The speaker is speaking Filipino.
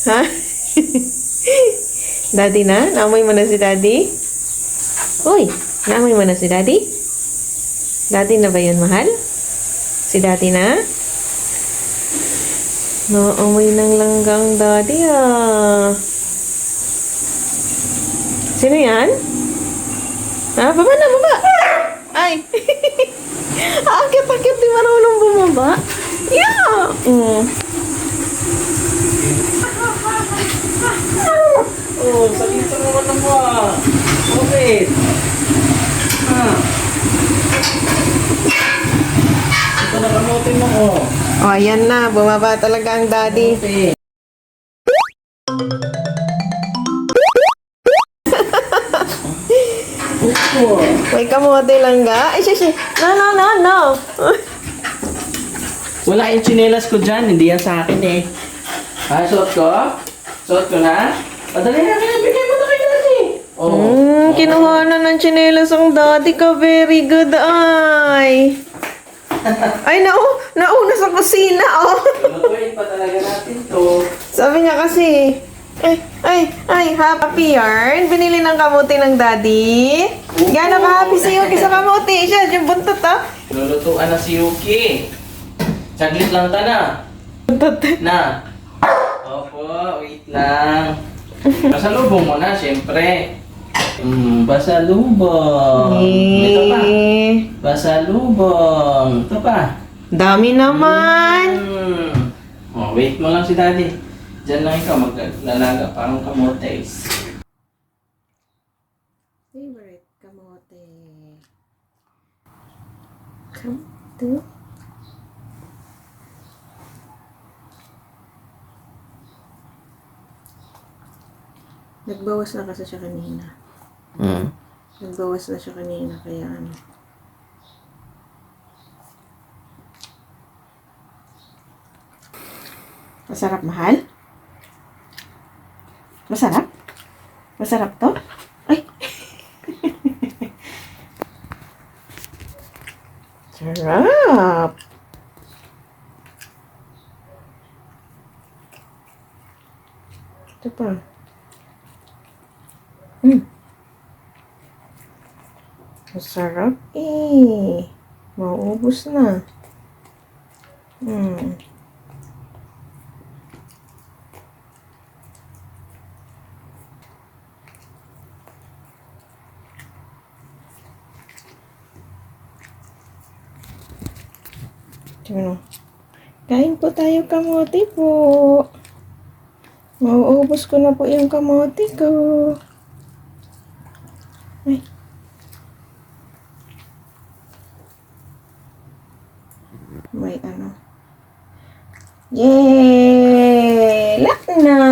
Ha? daddy na? Naamoy mo na si daddy? Uy, naamoy mo na si daddy? Daddy na ba yun, mahal? Si daddy na? Naamoy ng langgang daddy ah. Sino yan? Ah, baba na, baba! Ay! Akit-akit, di marunong bumaba. Yeah! Mm. Oh, sakit sa naman ng mga. Bakit? Ah. Ito na kamote mo ko. Oh, ayan na. Bumaba talaga ang daddy. Kamote. May kamote lang ga. Ay, siya. No, no, no, no. Wala yung chinelas ko dyan, hindi yan sa akin eh. Ah, suot ko? Suot ko na? Padali na kaya, bigay mo na kay daddy. Oh. Hmm, kinuha na ng tsinelas ang daddy ka. Very good, ay. Ay, nau nauna sa kusina, oh. Lutuin pa talaga natin to. Sabi niya kasi, ay, ay, ay, happy yarn. Binili ng kamote ng daddy. Gano'n ka happy si Yuki sa kamote. Siya, yung buntot, ah. Lulutuan na si Yuki. Saglit lang ta na. Buntot. Na. Opo, wait lang. Pasalubong mo na, siyempre. Hmm, basalubong. Ito pa. Eh, Basalubong. Ito pa. dami naman. Hmm. Oh, wait mo lang si daddy. Diyan lang ikaw maglalaga parang kamotes. Favorite kamote. Kamote? Nagbawas na kasi siya kanina. Hmm. Nagbawas na siya kanina, kaya ano. Masarap, mahal? Masarap? Masarap to? Ay! Sarap! Ito pa. Hmm. Masarap eh. Mauubos na. Hmm. Tingnan mo. Kain po tayo kamote po. Mauubos ko na po yung kamote ko. Đây. Mày ăn không? Yeah, lắc nào.